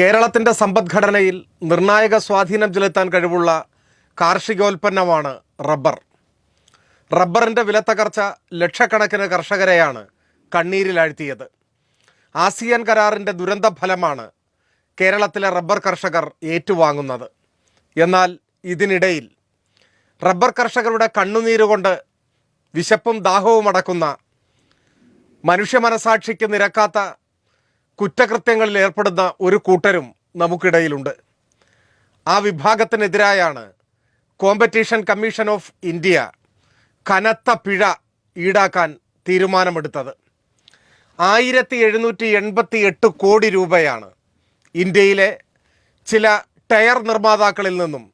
കേരളത്തിന്റെ സമ്പദ്ഘടനയിൽ നിർണായക സ്വാധീനം ചെലുത്താൻ കഴിവുള്ള കാർഷികോൽപ്പന്നമാണ് റബ്ബർ. റബ്ബറിന്റെ വിലത്തകർച്ച ലക്ഷക്കണക്കിന് കർഷകരെയാണ് കണ്ണീരിലാഴ്ത്തിയത്. ആസിയാൻ കരാറിന്റെ ദുരന്ത ഫലമാണ് കേരളത്തിലെ റബ്ബർ കർഷകർ ഏറ്റുവാങ്ങുന്നത്. എന്നാൽ ഇതിനിടയിൽ റബ്ബർ കർഷകരുടെ കണ്ണുനീരുകൊണ്ട് വിശപ്പും ദാഹവും അടക്കുന്ന മനുഷ്യ മനസാക്ഷിക്ക് നിരക്കാത്ത കുറ്റകൃത്യങ്ങളിൽ ഏർപ്പെടുന്ന ഒരു കൂട്ടരും നമുക്കിടയിലുണ്ട്. ആ വിഭാഗത്തിനെതിരായാണ് കോമ്പറ്റീഷൻ കമ്മീഷൻ ഓഫ് ഇന്ത്യ കനത്ത പിഴ ഈടാക്കാൻ തീരുമാനമെടുത്തത്. ആയിരത്തി എഴുന്നൂറ്റി എൺപത്തി എട്ട് കോടി രൂപയാണ് ഇന്ത്യയിലെ ചില ടയർ നിർമ്മാതാക്കളിൽ നിന്നും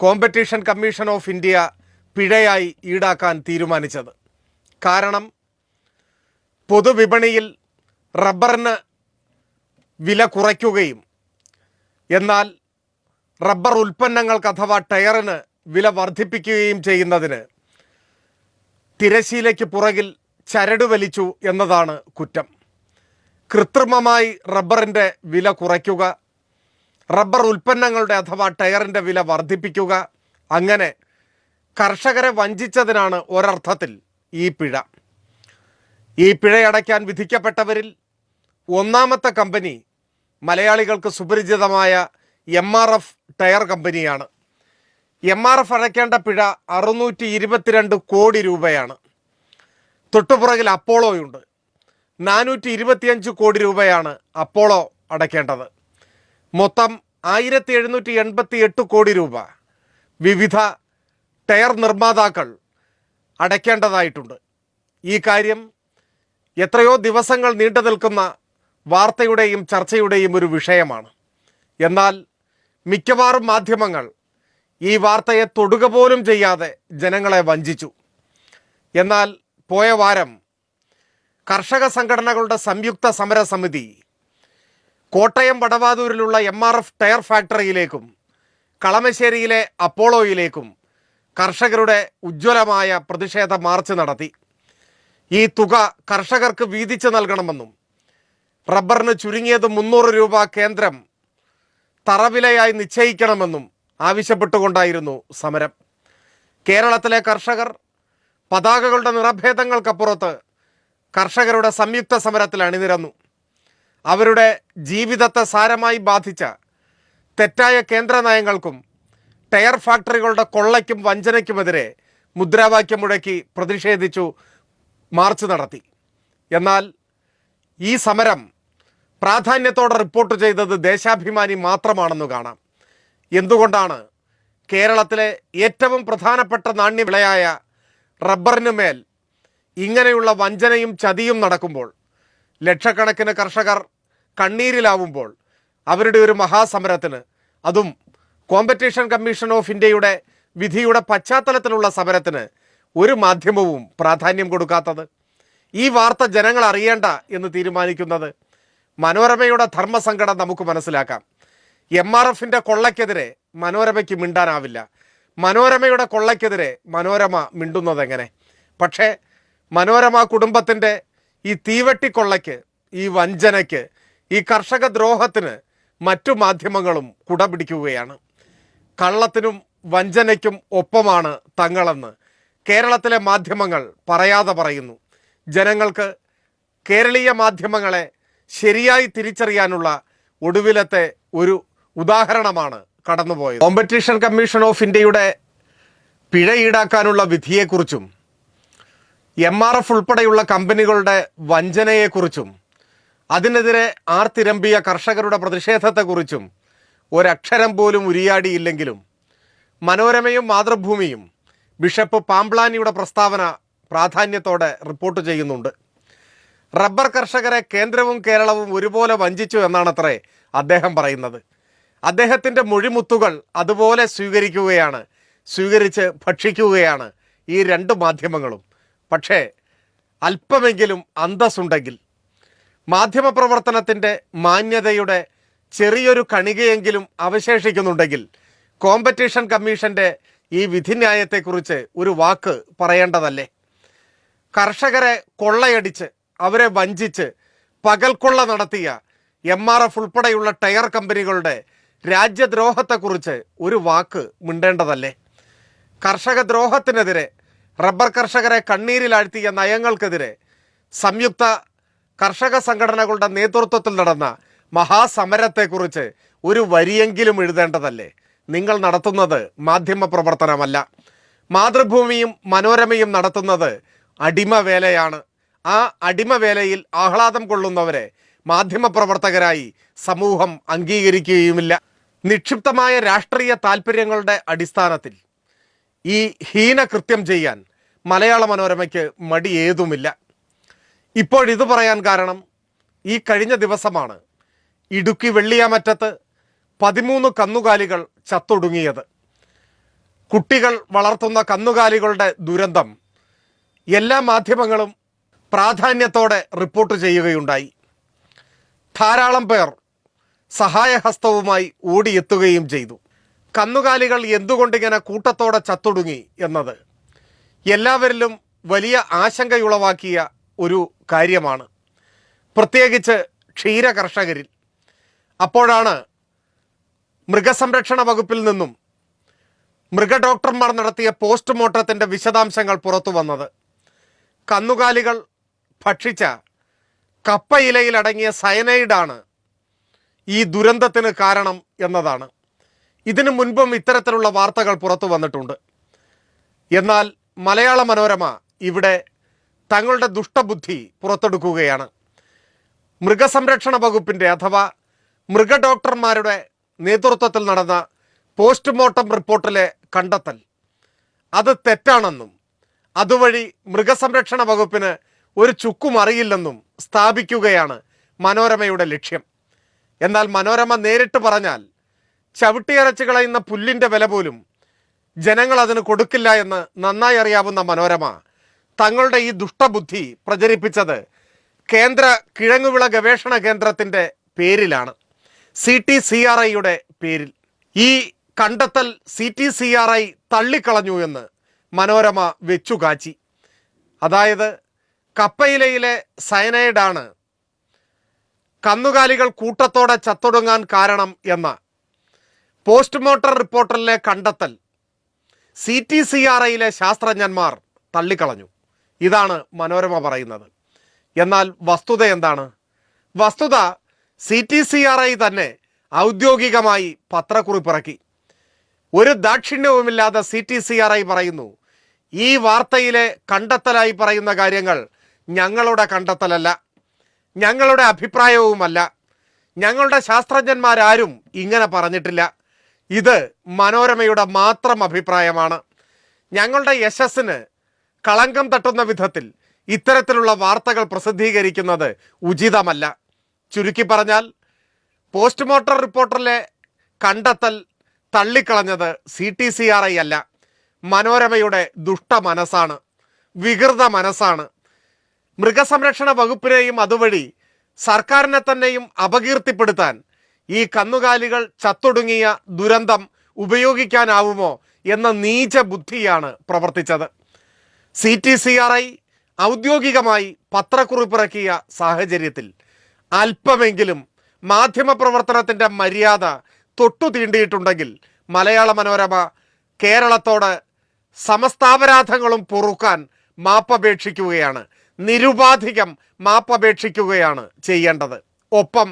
കോമ്പറ്റീഷൻ കമ്മീഷൻ ഓഫ് ഇന്ത്യ പിഴയായി ഈടാക്കാൻ തീരുമാനിച്ചത്. കാരണം പൊതുവിപണിയിൽ റബ്ബറിന് വില കുറയ്ക്കുകയും. എന്നാൽ റബ്ബർ ഉൽപ്പന്നങ്ങൾക്ക് അഥവാ ടയറിന് വില വർദ്ധിപ്പിക്കുകയും ചെയ്യുന്നതിന് തിരശീലയ്ക്ക് പുറകിൽ ചരട് വലിച്ചു എന്നതാണ് കുറ്റം. കൃത്രിമമായി റബ്ബറിന്റെ വില കുറയ്ക്കുക റബ്ബർ ഉൽപ്പന്നങ്ങളുടെ അഥവാ ടയറിന്റെ വില വർദ്ധിപ്പിക്കുക അങ്ങനെ കർഷകരെ വഞ്ചിച്ചതിനാണ് ഒരർത്ഥത്തിൽ ഈ പിഴ. ഈ പിഴയടയ്ക്കാൻ വിധിക്കപ്പെട്ടവരിൽ ഒന്നാമത്തെ കമ്പനി മലയാളികൾക്ക് സുപരിചിതമായ എം ആർ എഫ് ടയർ കമ്പനിയാണ്. എം ആർ എഫ് അടയ്ക്കേണ്ട പിഴ അറുന്നൂറ്റി ഇരുപത്തിരണ്ട് കോടി രൂപയാണ്. തൊട്ടുപുറകിൽ അപ്പോളോയുണ്ട്. നാനൂറ്റി ഇരുപത്തിയഞ്ച് കോടി രൂപയാണ് അപ്പോളോ അടയ്ക്കേണ്ടത്. മൊത്തം ആയിരത്തി എഴുന്നൂറ്റി എൺപത്തി എട്ട് കോടി രൂപ വിവിധ ടയർ നിർമ്മാതാക്കൾ അടയ്ക്കേണ്ടതായിട്ടുണ്ട്. ഈ കാര്യം എത്രയോ ദിവസങ്ങൾ നീണ്ടു നിൽക്കുന്ന വാർത്തയുടെയും ചർച്ചയുടെയും ഒരു വിഷയമാണ്. എന്നാൽ മിക്കവാറും മാധ്യമങ്ങൾ ഈ വാർത്തയെ തൊടുക പോലും ചെയ്യാതെ ജനങ്ങളെ വഞ്ചിച്ചു. എന്നാൽ പോയ വാരം കർഷക സംഘടനകളുടെ സംയുക്ത സമരസമിതി കോട്ടയം വടവാതൂരിലുള്ള എം ആർ എഫ് ടയർ ഫാക്ടറിയിലേക്കും കളമശ്ശേരിയിലെ അപ്പോളോയിലേക്കും കർഷകരുടെ ഉജ്ജ്വലമായ പ്രതിഷേധ മാർച്ച് നടത്തി. ഈ തുക കർഷകർക്ക് വീതിച്ച് നൽകണമെന്നും റബ്ബറിന് ചുരുങ്ങിയത് മുന്നൂറ് രൂപ കേന്ദ്രം തറവിലയായി നിശ്ചയിക്കണമെന്നും ആവശ്യപ്പെട്ടുകൊണ്ടായിരുന്നു സമരം. കേരളത്തിലെ കർഷകർ പതാകകളുടെ നിറഭേദങ്ങൾക്കപ്പുറത്ത് കർഷകരുടെ സംയുക്ത സമരത്തിൽ അണിനിരന്നു. അവരുടെ ജീവിതത്തെ സാരമായി ബാധിച്ച തെറ്റായ കേന്ദ്ര നയങ്ങൾക്കും ടയർ ഫാക്ടറികളുടെ കൊള്ളയ്ക്കും വഞ്ചനയ്ക്കുമെതിരെ മുദ്രാവാക്യം മുഴക്കി പ്രതിഷേധിച്ചു മാർച്ച് നടത്തി. എന്നാൽ ഈ സമരം പ്രാധാന്യത്തോടെ റിപ്പോർട്ട് ചെയ്തത് ദേശാഭിമാനി മാത്രമാണെന്ന് കാണാം. എന്തുകൊണ്ടാണ് കേരളത്തിലെ ഏറ്റവും പ്രധാനപ്പെട്ട നാണ്യവിളയായ റബ്ബറിന് മേൽ ഇങ്ങനെയുള്ള വഞ്ചനയും ചതിയും നടക്കുമ്പോൾ ലക്ഷക്കണക്കിന് കർഷകർ കണ്ണീരിലാവുമ്പോൾ അവരുടെ ഒരു മഹാസമരത്തിന് അതും കോമ്പറ്റീഷൻ കമ്മീഷൻ ഓഫ് ഇന്ത്യയുടെ വിധിയുടെ പശ്ചാത്തലത്തിലുള്ള സമരത്തിന് ഒരു മാധ്യമവും പ്രാധാന്യം കൊടുക്കാത്തത്? ഈ വാർത്ത ജനങ്ങൾ അറിയേണ്ട എന്ന് തീരുമാനിക്കുന്നത് മനോരമയുടെ ധർമ്മസങ്കടം നമുക്ക് മനസ്സിലാക്കാം. എം ആർ എഫിന്റെ കൊള്ളയ്ക്കെതിരെ മനോരമയ്ക്ക് മിണ്ടാനാവില്ല. മനോരമയുടെ കൊള്ളയ്ക്കെതിരെ മനോരമ മിണ്ടുന്നത് എങ്ങനെ? പക്ഷേ മനോരമ കുടുംബത്തിന്റെ ഈ തീവട്ടി കൊള്ളയ്ക്ക് ഈ വഞ്ചനയ്ക്ക് ഈ കർഷക ദ്രോഹത്തിന് മറ്റു മാധ്യമങ്ങളും കുടപിടിക്കുകയാണ്. കള്ളത്തിനും വഞ്ചനയ്ക്കും ഒപ്പമാണ് തങ്ങളെന്ന് കേരളത്തിലെ മാധ്യമങ്ങൾ പറയാതെ പറയുന്നു. ജനങ്ങൾക്ക് കേരളീയ മാധ്യമങ്ങളെ ശരിയായി തിരിച്ചറിയാനുള്ള ഒടുവിലത്തെ ഒരു ഉദാഹരണമാണ് കടന്നുപോയത്. കോമ്പറ്റീഷൻ കമ്മീഷൻ ഓഫ് ഇന്ത്യയുടെ പിഴ ഈടാക്കാനുള്ള വിധിയെക്കുറിച്ചും എം ആർ എഫ് ഉൾപ്പെടെയുള്ള കമ്പനികളുടെ വഞ്ചനയെക്കുറിച്ചും അതിനെതിരെ ആർത്തിരമ്പിയ കർഷകരുടെ പ്രതിഷേധത്തെക്കുറിച്ചും ഒരക്ഷരം പോലും ഉരിയാടിയില്ലെങ്കിലും മനോരമയും മാതൃഭൂമിയും ബിഷപ്പ് പാംപ്ലാനിയുടെ പ്രസ്താവന പ്രാധാന്യത്തോടെ റിപ്പോർട്ട് ചെയ്യുന്നുണ്ട്. റബ്ബർ കർഷകരെ കേന്ദ്രവും കേരളവും ഒരുപോലെ വഞ്ചിച്ചു എന്നാണത്രേ അദ്ദേഹം പറയുന്നത്. അദ്ദേഹത്തിന്റെ മൊഴിമുത്തുകൾ അതുപോലെ സ്വീകരിക്കുകയാണ് സ്വീകരിച്ച് ഭക്ഷിക്കുകയാണ് ഈ രണ്ട് മാധ്യമങ്ങളും. പക്ഷേ അല്പമെങ്കിലും അന്തസ്സുണ്ടെങ്കിൽ മാധ്യമപ്രവർത്തനത്തിന്റെ മാന്യതയുടെ ചെറിയൊരു കണികയെങ്കിലും അവശേഷിക്കുന്നുണ്ടെങ്കിൽ കോമ്പറ്റീഷൻ കമ്മീഷന്റെ ഈ വിധിന്യായത്തെക്കുറിച്ച് ഒരു വാക്ക് പറയേണ്ടതല്ലേ? കർഷകരെ കൊള്ളയടിച്ച് അവരെ വഞ്ചിച്ച് പകൽക്കൊള്ള നടത്തിയ എം ആർ എഫ് ഉൾപ്പെടെയുള്ള ടയർ കമ്പനികളുടെ രാജ്യദ്രോഹത്തെക്കുറിച്ച് ഒരു വാക്ക് മിണ്ടേണ്ടതല്ലേ? കർഷക ദ്രോഹത്തിനെതിരെ റബ്ബർ കർഷകരെ കണ്ണീരിലാഴ്ത്തിയ നയങ്ങൾക്കെതിരെ സംയുക്ത കർഷക സംഘടനകളുടെ നേതൃത്വത്തിൽ നടന്ന മഹാസമരത്തെക്കുറിച്ച് ഒരു വരിയെങ്കിലും എഴുതേണ്ടതല്ലേ? നിങ്ങൾ നടത്തുന്നത് മാധ്യമ പ്രവർത്തനമല്ല മാതൃഭൂമിയും മനോരമയും നടത്തുന്നത് അടിമവേലയാണ്. ആ അടിമവേലയിൽ ആഹ്ലാദം കൊള്ളുന്നവരെ മാധ്യമപ്രവർത്തകരായി സമൂഹം അംഗീകരിക്കുകയുമില്ല. നിക്ഷിപ്തമായ രാഷ്ട്രീയ താല്പര്യങ്ങളുടെ അടിസ്ഥാനത്തിൽ ഈ ഹീന കൃത്യം ചെയ്യാൻ മലയാള മനോരമയ്ക്ക് മടിയേതുമില്ല. ഇപ്പോഴിത് പറയാൻ കാരണം ഈ കഴിഞ്ഞ ദിവസമാണ് ഇടുക്കി വെള്ളിയാമറ്റത്ത് പതിമൂന്ന് കന്നുകാലികൾ ചത്തൊടുങ്ങിയത്. കുട്ടികൾ വളർത്തുന്ന കന്നുകാലികളുടെ ദുരന്തം എല്ലാ മാധ്യമങ്ങളും പ്രാധാന്യത്തോടെ റിപ്പോർട്ട് ചെയ്യുകയുണ്ടായി. ധാരാളം പേർ സഹായഹസ്തവുമായി ഓടിയെത്തുകയും ചെയ്തു. കന്നുകാലികൾ എന്തുകൊണ്ടിങ്ങനെ കൂട്ടത്തോടെ ചത്തൊടുങ്ങി എന്നത് എല്ലാവരിലും വലിയ ആശങ്കയുളവാക്കിയ ഒരു കാര്യമാണ്. പ്രത്യേകിച്ച് ക്ഷീര കർഷകരിൽ അപ്പോഴാണ് മൃഗസംരക്ഷണ വകുപ്പിൽ നിന്നും മൃഗഡോക്ടർമാർ നടത്തിയ പോസ്റ്റ്മോർട്ടത്തിന്റെ വിശദാംശങ്ങൾ പുറത്തു വന്നത് കന്നുകാലികൾ ഭക്ഷിച്ച കപ്പയിലയിലടങ്ങിയ സയനൈഡാണ് ഈ ദുരന്തത്തിന് കാരണം എന്നതാണ്. ഇതിനു മുൻപും ഇത്തരത്തിലുള്ള വാർത്തകൾ പുറത്തു വന്നിട്ടുണ്ട്. എന്നാൽ മലയാള മനോരമ ഇവിടെ തങ്ങളുടെ ദുഷ്ടബുദ്ധി പുറത്തെടുക്കുകയാണ്. മൃഗസംരക്ഷണ വകുപ്പിന്റെ അഥവാ മൃഗഡോക്ടർമാരുടെ നേതൃത്വത്തിൽ നടന്ന പോസ്റ്റ്മോർട്ടം റിപ്പോർട്ടിലെ കണ്ടെത്തൽ. അത് തെറ്റാണെന്നും അതുവഴി മൃഗസംരക്ഷണ വകുപ്പിന് ഒരു ചുക്കും അറിയില്ലെന്നും സ്ഥാപിക്കുകയാണ് മനോരമയുടെ ലക്ഷ്യം. എന്നാൽ മനോരമ നേരിട്ട് പറഞ്ഞാൽ ചവിട്ടിയരച്ച് കളയുന്ന പുല്ലിന്റെ വില പോലും ജനങ്ങൾ അതിന് കൊടുക്കില്ല എന്ന് നന്നായി അറിയാവുന്ന മനോരമ തങ്ങളുടെ ഈ ദുഷ്ടബുദ്ധി പ്രചരിപ്പിച്ചത് കേന്ദ്ര കിഴങ്ങുവിള ഗവേഷണ കേന്ദ്രത്തിന്റെ പേരിലാണ്. സി ടി സി ആർ ഐയുടെ പേരിൽ. ഈ കണ്ടെത്തൽ C T C R I തള്ളിക്കളഞ്ഞു എന്ന് മനോരമ വെച്ചു കാച്ചി. അതായത് കപ്പയിലയിലെ സയനൈഡാണ്. കന്നുകാലികൾ കൂട്ടത്തോടെ ചത്തൊടുങ്ങാൻ കാരണം എന്ന പോസ്റ്റ്മോർട്ടം റിപ്പോർട്ടറിലെ കണ്ടെത്തൽ. സി ടി സി ആർ ഐയിലെ ശാസ്ത്രജ്ഞന്മാർ തള്ളിക്കളഞ്ഞു. ഇതാണ് മനോരമ പറയുന്നത്. എന്നാൽ വസ്തുത എന്താണ്? വസ്തുത C T C R I തന്നെ ഔദ്യോഗികമായി പത്രക്കുറിപ്പിറക്കി. ഒരു ദാക്ഷിണ്യവുമില്ലാതെ C T C R I പറയുന്നു. ഈ വാർത്തയിലെ കണ്ടെത്തലായി പറയുന്ന കാര്യങ്ങൾ ഞങ്ങളുടെ കണ്ടെത്തലല്ല. ഞങ്ങളുടെ അഭിപ്രായവുമല്ല. ഞങ്ങളുടെ ശാസ്ത്രജ്ഞന്മാരാരും ഇങ്ങനെ പറഞ്ഞിട്ടില്ല. ഇത് മനോരമയുടെ മാത്രം അഭിപ്രായമാണ്. ഞങ്ങളുടെ യശസ്സിന് കളങ്കം തട്ടുന്ന വിധത്തിൽ ഇത്തരത്തിലുള്ള വാർത്തകൾ പ്രസിദ്ധീകരിക്കുന്നത് ഉചിതമല്ല. ചുരുക്കി പറഞ്ഞാൽ പോസ്റ്റ്മോർട്ടം റിപ്പോർട്ടറിലെ കണ്ടെത്തൽ തള്ളിക്കളഞ്ഞത് C T C R I അല്ല. മനോരമയുടെ ദുഷ്ട മനസ്സാണ്. വികൃത മനസ്സാണ്. മൃഗസംരക്ഷണ വകുപ്പിനെയും അതുവഴി സർക്കാരിനെ തന്നെയും അപകീർത്തിപ്പെടുത്താൻ ഈ കന്നുകാലികൾ ചത്തൊടുങ്ങിയ ദുരന്തം ഉപയോഗിക്കാനാവുമോ എന്ന നീച ബുദ്ധിയാണ് പ്രവർത്തിച്ചത്. C T C R I ഔദ്യോഗികമായി പത്രക്കുറിപ്പിറക്കിയ സാഹചര്യത്തിൽ അല്പമെങ്കിലും മാധ്യമപ്രവർത്തനത്തിന്റെ മര്യാദ തൊട്ടു തീണ്ടിയിട്ടുണ്ടെങ്കിൽ മലയാള മനോരമ കേരളത്തോട് സമസ്താപരാധങ്ങളും പൊറുക്കാൻ മാപ്പപേക്ഷിക്കുകയാണ്. നിരുപാധികം മാപ്പപേക്ഷിക്കുകയാണ് ചെയ്യേണ്ടത്. ഒപ്പം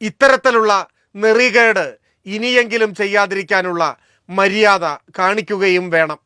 ഇത്തരത്തിലുള്ള നെറികേട് ഇനിയെങ്കിലും ചെയ്യാതിരിക്കാനുള്ള മര്യാദ കാണിക്കുകയും വേണം.